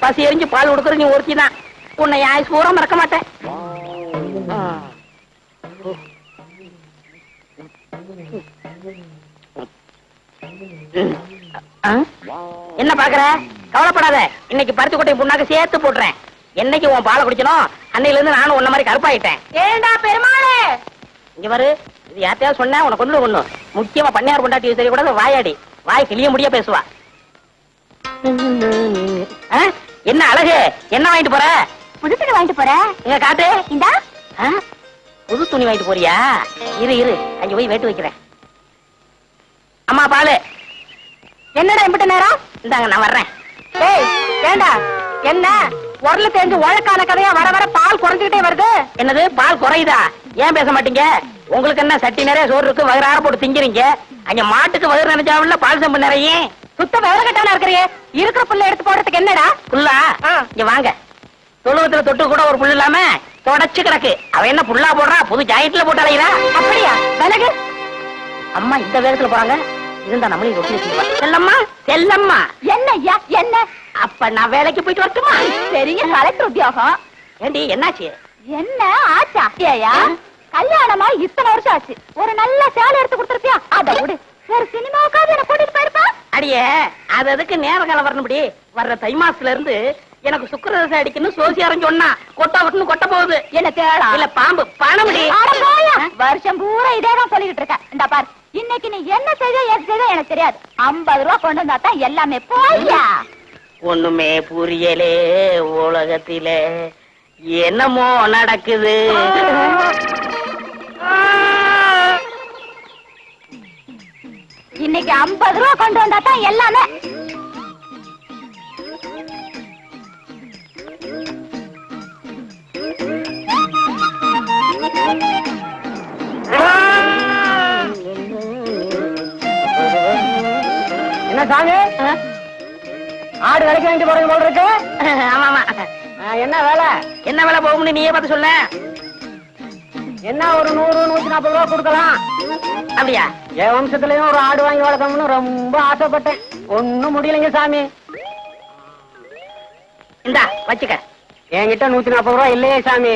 பசி எரிஞ்சு பால் கொடுக்குற நீ ஒருத்தி தான். உன்னை ஆயுஸ் பூரா மறக்க மாட்டேன். ஆ? என்ன பாக்குற கவலைப்படாத. இன்னைக்கு பருத்தி கொட்டை புண்ணாக்க சேர்த்து போடுறேன் என்னைக்கு உன் பாலை குடிக்கணும்? அன்னையில இருந்து நானும் உன்ன மாதிரி கருப்பாயிட்டேன். ஏண்டா பெருமாளே? இங்க பாரு இது யார்ட்டையாவது சொன்னா உனக்கு கொண்டு ஒண்ணு. முக்கியமா பண்ணையார் கொண்டாட்டி தெரியக்கூடாது வாயாடி. வாய் கிளிய முடிய பேசுவா. ஆ? என்ன அழகு? என்ன வாங்கிட்டு போற? புது துணி வாங்கிட்டு போற? இங்க காட்டு. இந்தா? புது துணி வாங்கிட்டு போறியா? இரு இரு. அங்க போய் வேட்டு வைக்கிறேன். அம்மா பாலு. என்னடா இம்பிட்ட நேரம்? இந்தாங்க நான் வர்றேன். ஏய் ஏண்டா? என்ன? உரல தெரிஞ்சு உழக்கான கதையா வர வர பால் குறைஞ்சுக்கிட்டே வருது. என்னது பால் குறையுதா? ஏன் பேச மாட்டீங்க? உங்களுக்கு என்ன சட்டி நிறைய சோறு இருக்கு வயிறார போட்டு திங்கிறீங்க? அங்க மாட்டுக்கு வயிறு நினைச்சாவில்ல பால் சம்பு நிறைய சுத்த விவரக்கட்டான இருக்கிறியே இருக்கிற புல்ல எடுத்து போடுறதுக்கு என்னடா? புல்லா. இங்க வாங்க. தொழுவத்துல தொட்டு கூட ஒரு புல்லு இல்லாம தொடச்சு கிடக்கு. அவ என்ன புல்லா போடுறா? புது ஜாயிண்ட்ல போட்டு அலைகிறா அப்படியா? விலகு. அம்மா இந்த வேகத்துல போறாங்க. இருந்தா நம்மளையும் ரொட்டி வச்சுக்குவா செல்லம்மா செல்லம்மா. என்ன ஐயா என்ன? அப்ப நான் வேலைக்கு போயிட்டு வரட்டுமா? பெரிய கலெக்டர் உத்தியோகம். ஏண்டி என்னாச்சு? என்ன ஆச்சா? ஆ? கல்யாணமா இத்தனை வருஷம் ஆச்சு. ஒரு நல்ல சேலை எடுத்து கொடுத்துருப்பியா? அத விடு. வேற சினிமாவுக்காவது என்ன கூட்டிட்டு போயிருப்பா? அடியே அது அதுக்கு நேர காலம் வரணும்படி? வர்ற தை மாசத்துல இருந்து எனக்கு சுக்கரதசை அடிக்கணும் சோசியாரம் சொன்னா கொட்டா விட்டுன்னு கொட்ட போகுது. என்ன தேடா? இல்ல பாம்பு பணமுடி. வருஷம் பூரா இதேதான் சொல்லிக்கிட்டு இருக்க இந்த பார். இன்னைக்கு நீ என்ன செய்த எது செய்த எனக்கு தெரியாது. ஐம்பது ரூபா கொண்டு வந்தா தான் எல்லாமே போயா ஒண்ணுமே புரியலே உலகத்திலே. என்னமோ நடக்குது. இன்னைக்கு ஐம்பது ரூபா கொண்டு வந்தா தான் எல்லாமே சாமி? ஆடு விலைக்கு வாங்கிட்டு போறது போல இருக்கு. ஆமா ஆமா. என்ன வேலை? என்ன வேலை போகும்னு நீயே பார்த்து சொல்ல. என்ன ஒரு நூறு நூத்தி நாற்பது ரூபா கொடுக்கலாம். அப்படியா? என் வம்சத்துலயும் ஒரு ஆடு வாங்கி வளர்க்கணும்னு ரொம்ப ஆசைப்பட்டேன். ஒண்ணும் முடியலைங்க சாமி. இந்தா வச்சுக்க. என்கிட்ட நூத்தி நாற்பது ரூபா இல்லையே சாமி.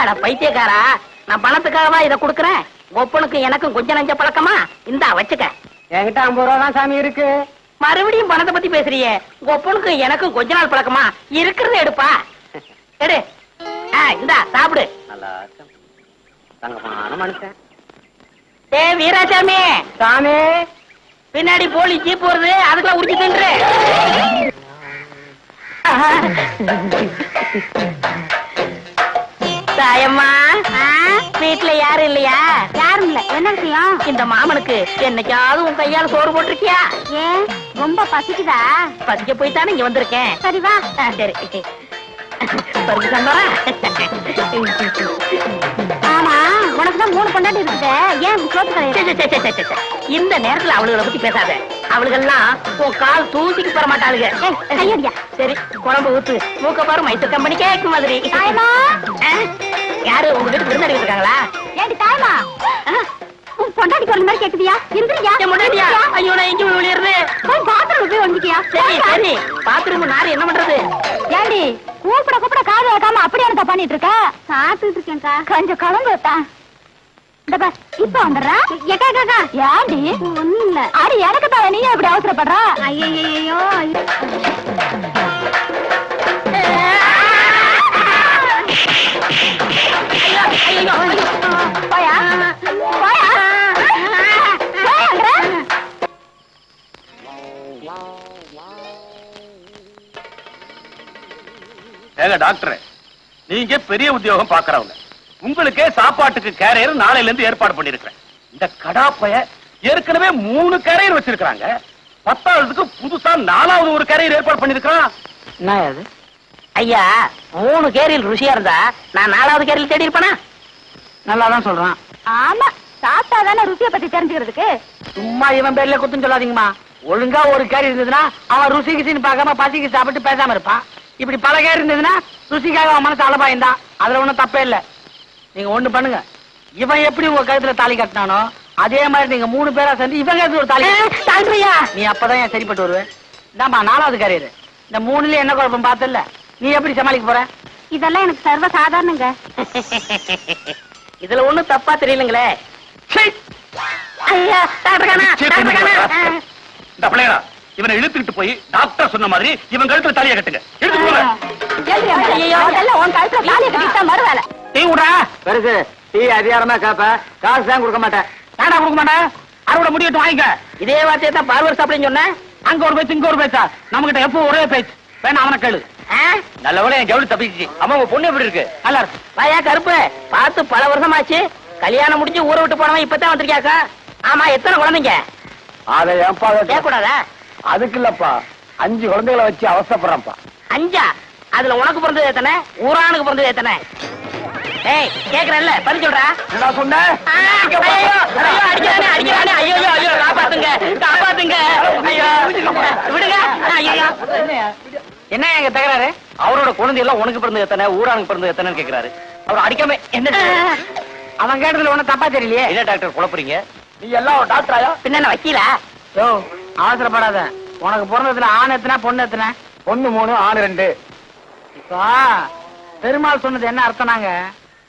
அட பைத்தியக்காரா. நான் பணத்துக்காகவா இதை கொடுக்கறேன்? ஒப்பனுக்கும் எனக்கும் கொஞ்சம் நஞ்ச பழக்கமா? இந்தா வச்சுக்க. என்கிட்ட ஐம்பது ரூபா தான் சாமி இருக்கு. மறுபடியும் பணத்தை பத்தி பேசுறியே? ஒப்பனுக்கும் எனக்கும் கொஞ்ச நாள் பழக்கமா? இருக்கிறத எடுப்பா. எடு. ஆ, இந்தா சாப்பிடு. நல்லா தங்கமான மனுஷன். ஏ வீராசாமி. சாமி. பின்னாடி போலி ஜீப் வருது அதுக்குள்ள உடிச்சு தின்று. தாயம்மா வீட்டுல யாரும் இல்லையா? யாரும் இல்ல. என்ன விஷயம்? இந்த மாமனுக்கு என்னைக்காவது உன் கையால சோறு போட்டிருக்கியா? ஏன்? ரொம்ப பசிக்குதா? பசிக்க போய்த்தானே இங்க வந்திருக்கேன். சரி வா. சரி. பருப்பு சாம்பாரா? ஆமா உனக்கு தான் மூணு பொண்டாட்டி இருக்குது. ஏன் சோத்து சே, கலையிற சே, சே, சே, சே, சே. இந்த நேரத்துல அவளுகளை பத்தி பேசாத. அவளுகெல்லாம் உன் கால் தூசிக்கு பெற மாட்டாளுங்க. கையடியா. சரி குழம்பு ஊத்து. மூக்க பாரு மைசூர் கம்பெனி கேக்கு மாதிரி? யாரு உங்க வீட்டு விருந்தாடி இருக்காங்களா? ஏண்டி தாயமா உன் பொண்டாட்டி குரல் மாதிரி கேக்குதியா? என் முன்னாடியா ஐயோ நான் எங்க போய் போய் பாத்ரூம் போய் ஒழிஞ்சிக்கியா சரி சரி. பாத்ரூம் நாரு என்ன பண்றது? ஏண்டி கூப்பிட கூப்பிட காது வைக்காம அப்படியே பண்ணிட்டு இருக்க சாப்பிட்டு இருக்கேன்க்கா கொஞ்சம் கலந்து இந்த இப்ப வந்துடுறா? எக்கா எக்கா ஏண்டி? ஒண்ணும் இல்ல அடி எனக்கு தான் நீ இப்படி அவசரப்படுறா? ஐயோ டாக்டர். நீங்க பெரிய உத்தியோகம் பாக்குறவங்க உங்களுக்கே சாப்பாட்டுக்கு கேரியர் நாளையில இருந்து ஏற்பாடு பண்ணிருக்கிறேன் இந்த கடாப்பைய ஏற்கனவே மூணு கேரியர் வச்சிருக்காங்க பத்தாவதுக்கு புதுசா நாலாவது ஒரு கேரியர் ஏற்பாடு பண்ணிருக்கான் என்ன அது? ஐயா மூணு கேரியில் ருசியா இருந்தா நான் நாலாவது கேரியில் தேடி இருப்பேனா நல்லா தான் சொல்றான். ஆமா சாப்பிட்டா தானே ருசியை பத்தி தெரிஞ்சுக்கிறதுக்கு. சும்மா இவன் பேர்ல குத்தம் சொல்லாதீங்கம்மா. ஒழுங்கா ஒரு கேரி இருந்ததுன்னா அவன் ருசி கிசின்னு பார்க்காம பசிக்கு சாப்பிட்டு பேசாம இருப்பான். இப்படி பல கேரி இருந்ததுன்னா ருசிக்காக அவன் மனசு அலபாயிருந்தான் அதுல ஒண்ணும் தப்பே இல்ல. நீங்க ஒண்ணு பண்ணுங்க. இவன் எப்படி உங்க கழுத்துல தாலி கட்டினானோ அதே மாதிரி நீங்க மூணு பேரா சேர்ந்து இவன் கழுத்துல ஒரு தாலி டாக்டரையா நீ அப்பதான் ஏன் சரிப்பட்டு வருவ? இந்தாம்மா நாலாவது கரியர். இந்த மூணுல என்ன குழப்பம் பார்த்தல நீ எப்படி சமாளிக்க போற? இதெல்லாம் எனக்கு சர்வ சாதாரணங்க. இதுல ஒண்ணும் தப்பா தெரியலங்களே. ஐயா டாக்டர் காணா சீ, டாக்டர் பொண்ணு இவனை இழுத்துக்கிட்டு போய் டாக்டர் சொன்ன மாதிரி இவன் கழுத்துல தலையை கட்டுங்க. டீ விடுறா பெருசு டீ அதிகாரமா கேப்ப. காசு தான் கொடுக்க மாட்டேன். ஏடா கொடுக்க மாட்டேன்? அறுவடை முடிவிட்டு வாங்கிக்க. இதே வார்த்தையை தான் பார்வர் சாப்பிடுன்னு சொன்னேன். அங்க ஒரு பேச்சு இங்க ஒரு பேச்சா? நம்ம கிட்ட எப்போ ஒரே பேச்சு. வேணா அவனை கேளு. ஆ? நல்ல வேலை என் ஜவுளி தப்பிச்சு அம்மா உங்க பொண்ணு எப்படி இருக்கு? நல்லா இருக்கு. வாயா கருப்பு. பார்த்து பல வருஷமாச்சு. கல்யாணம் முடிஞ்சு ஊரை விட்டு போனவன் இப்பதான் வந்திருக்கியாக்கா? ஆமா எத்தனை குழந்தைங்க? அதை ஏன்பா கேட்கக்கூடாதா? அதுக்கு இல்லப்பா அஞ்சு குழந்தைகளை வச்சு அவசரப்படுறேன்ப்பா. அஞ்சா? அதுல உனக்கு பிறந்தது எத்தனை? ஊரானுக்கு பிறந்தது எத்தனை? ஏய் கேக்குறேன்ல பதில் சொல்றா. என்ன சொன்ன? ஆ, ஐயோ, ஐயோ, அடிக்கிறானே, அடிக்கிறானே, ஐயோ, ஐயோ, ஐயோ, காப்பாத்துங்க, காப்பாத்துங்க, ஐயோ, விடுங்க, ஐயோ. என்ன எங்க தகராறு? அவரோட குழந்தை எல்லாம் உனக்கு பிறந்தது எத்தனை? ஊரானுக்கு பிறந்தது எத்தனைன்னு கேக்குறாரு. அவர் அடிக்காம என்ன அவன் கேட்டதுல ஒண்ணு தப்பா தெரியலையே. என்ன டாக்டர் குழப்புறீங்க? நீ எல்லாம் ஒரு டாக்டராயா? பின்ன என்ன வக்கீலா? அவசரப்படாத. உனக்கு பிறந்ததுல ஆண் எத்தனை பொண்ணு எத்தனை? ஒண்ணு மூணு ஆணு ரெண்டு. இப்போ பெருமாள் சொன்னது என்ன அர்த்தம்னாங்க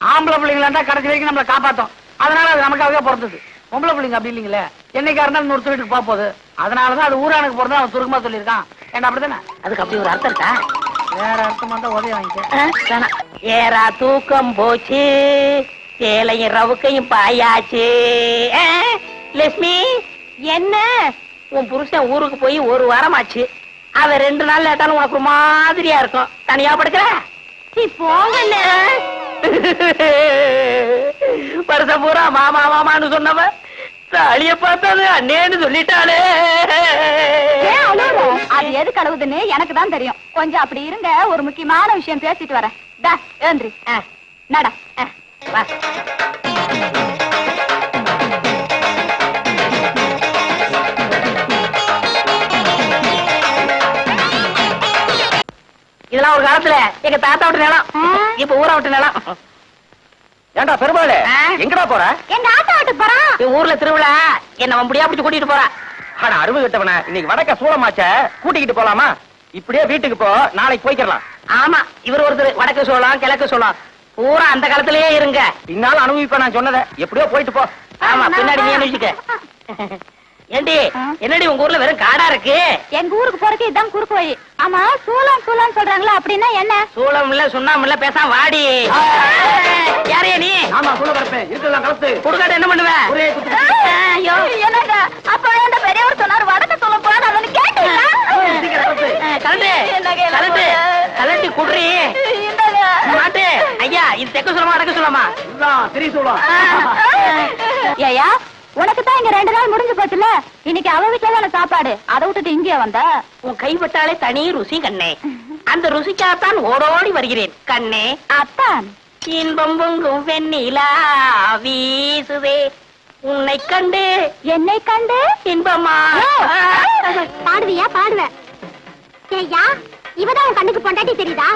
ஆம்பளை பிள்ளைங்களா இருந்தா கடைசி வரைக்கும் நம்மளை காப்பாத்தும். அதனால அது நமக்காகவே பிறந்தது. பொம்பளை பிள்ளைங்க அப்படி இல்லைங்களே? என்னைக்கா இருந்தாலும் நூறு வீட்டுக்கு போக போகுது. அதனாலதான் அது ஊரானுக்கு பிறந்தா அவன் சுருக்கமா சொல்லியிருக்கான். ஏன்னா அப்படிதானே? அதுக்கு அப்படி ஒரு அர்த்தம் இருக்கா? வேற அர்த்தம் வந்தா உதவி வாங்கிக்க. ஏறா தூக்கம் போச்சு. சேலையும் ரவுக்கையும் பாயாச்சு. லட்சுமி என்ன? உன் புருஷன் ஊருக்கு போய் ஒரு வாரம் ஆச்சு அவன் ரெண்டு நாள் லேட்டாலும் உனக்கு ஒரு மாதிரியா இருக்கும். தனியா படுக்கிற? நீ போங்கண்ணே. வருஷம் பூரா மாமா மாமான்னு சொன்னவ. தாலிய பார்த்தது அண்ணேன்னு சொல்லிட்டாளே? அது எதுக்கு அழுகுதுன்னு எனக்கு தான் தெரியும். கொஞ்சம் அப்படி இருங்க ஒரு முக்கியமான விஷயம் பேசிட்டு வரேன். டா ஏந்திரி. ஆ, நடா. வா. இதெல்லாம் ஒரு காலத்துல எங்க தாத்தா விட்டு நிலம். இப்ப ஊரா விட்டு நிலம். ஏண்டா பெருமாளே? எங்கடா போற? எங்க ஆட்டோ விட்டு போறான் ஊர்ல திருவிழா. என்ன வம்படியா பிடிச்சு கூட்டிட்டு போறா. ஆனா அருமை கிட்டவன இன்னைக்கு வடக்க சூளமாச்ச கூட்டிக்கிட்டு போலாமா? இப்படியே வீட்டுக்கு போ நாளைக்கு போய்க்கலாம் ஆமா இவர் ஒருத்தர் வடக்கு சோளம் கிழக்கு சோளம். பூரா அந்த காலத்திலேயே இருங்க. பின்னால அனுபவிப்ப நான் சொன்னதை. எப்படியோ போயிட்டு போ. ஆமா பின்னாடி நீ அனுப்பிச்சுக்க ஏண்டி? என்னடி உங்க ஊர்ல வெறும் காடா இருக்கு? எங்க ஊருக்கு போறதுக்கு இதான் குறுக்கு வழி. ஆமா சூலம் சூலம் சொல்றாங்களா அப்படின்னா என்ன? சூளம் இல்ல சுண்ணாம இல்ல பேசாம வாடி. யாரையா நீ? ஆமா சொல்ல வரப்பேன் இருக்கலாம் கலத்து. குடுக்காட்ட என்ன பண்ணுவ? ஒரே குத்து. ஐயோ என்னங்க அப்ப அந்த பெரியவர் சொன்னார் வடக்கு சொல்ல கேட்டீங்களா? கலண்டு போல? கலண்டு குடுறி. மாட்டு. ஐயா இது தெற்கு சொல்லமா வடக்கு சொல்லமா இதுதான் திரி சூளம். ஏயா உனக்கு தான் இங்க ரெண்டு நாள் முடிஞ்சு போச்சுல இன்னைக்கு அவ வீட்டுல தானே சாப்பாடு? அதை விட்டுட்டு இங்கே வந்த? உன் கைப்பட்டாலே தனி ருசி கண்ணே. அந்த ருசிக்காகத்தான் ஓடோடி வருகிறேன் கண்ணே. அத்தான். இன்பம் பொங்கும் வெண்ணிலா வீசுதே. உன்னை கண்டு என்னை கண்டு? இன்பமா? பாடுவியா? பாடுவேன் ஏய்யா இவதான் உன் கண்ணுக்கு பொண்டாட்டி தெரியுதா?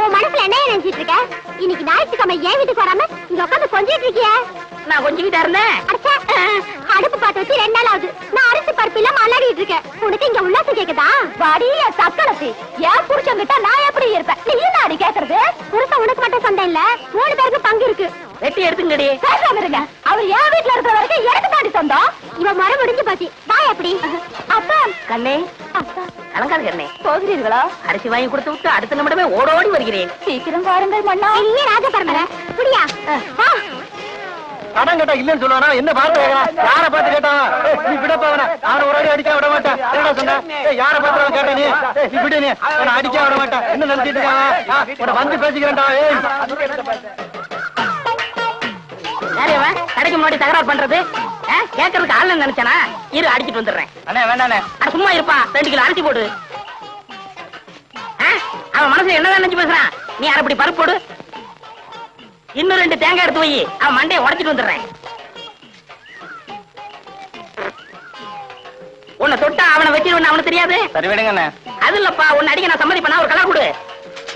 உன் மனசுல என்ன நினைச்சிட்டு இருக்க? இன்னைக்கு ஞாயிற்றுக்கிழமை ஏன் வீட்டுக்கு வராம இங்க உட்காந்து கொஞ்சிட்டு இருக்கிய? நான் கொஞ்சிக்கிட்டா இருந்தேன். அடுப்பு பார்த்து வச்சு ரெண்டு நாள் ஆகுது. நான் அரிசி பருப்பு இல்லாம அல்லாடிட்டு இருக்கேன். உனக்கு இங்க உல்லாசம் கேக்குதா? வாடிய சக்கலத்தி என் புருஷன் கிட்ட நான் எப்படி இருப்பேன்? நீ நாடி கேக்குறது? புருஷன் உனக்கு மட்டும் சொந்தம் இல்ல. மூணு பேருக்கு பங்கு இருக்கு. வெட்டி எடுத்துங்கடி பேசாம இருங்க. அவர் என் வீட்டுல இருக்கிற வரைக்கும் எனக்கு தாண்டி சொந்தம். இவன் மரம் முடிஞ்சு போச்சு. வா எப்படி? அப்பா. கண்ணே கலங்காது கண்ணே போகிறீர்களா? அரிசி வாங்கி கொடுத்து விட்டு அடுத்த நிமிடமே ஓடோடி வருகிறேன். சீக்கிரம் வாருங்கள் மன்னா. நீ ராஜபரமல. புரியா? கடன் கேட்டா இல்லன்னு சொல்லுவானா? என்ன பார்த்து யார பார்த்து கேட்டான்? ஏய், நீ விட போவன அவன ஒரு அடி அடிக்க விட மாட்டேன். என்னடா சொன்ன? யார பார்த்து அவன் கேட்ட நீ? நீ விடு நீ. அவன அடிக்க விட மாட்டேன். என்ன நினைச்சிட்டு இருக்காங்க? வந்து பேசிக்கிறேன்டா ஏய். யாரு அவன் கடைக்கு முன்னாடி தகராறு பண்றது? கேட்கறதுக்கு ஆள் நினைச்சானா? இரு அடிச்சிட்டு வந்துடுறேன். அண்ணே வேண்டாண்ணே அட சும்மா இருப்பா. ரெண்டு கிலோ அரிசி போடு. அவன் மனசுல என்ன நினைச்சு பேசுறான்? நீ அரைப்படி பருப்பு போடு. இன்னும் ரெண்டு தேங்காய் எடுத்து வை. அவன் மண்டையை உடைச்சிட்டு வந்துடுறேன். உன்னை தொட்டா அவனை வச்சிருவன் அவனுக்கு தெரியாது? சரி விடுங்கண்ணே அது இல்லப்பா. உன்னை அடிக்க நான் சம்மதி பண்ணா ஒரு கலா கொடு.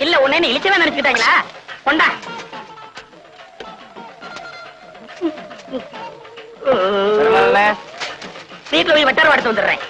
இல்ல உன்னை இழிச்சவே நினைச்சுக்கிட்டாங்களா? கொண்டா. வீட்டுல போய் வெட்டார எடுத்து வந்துடுறேன்.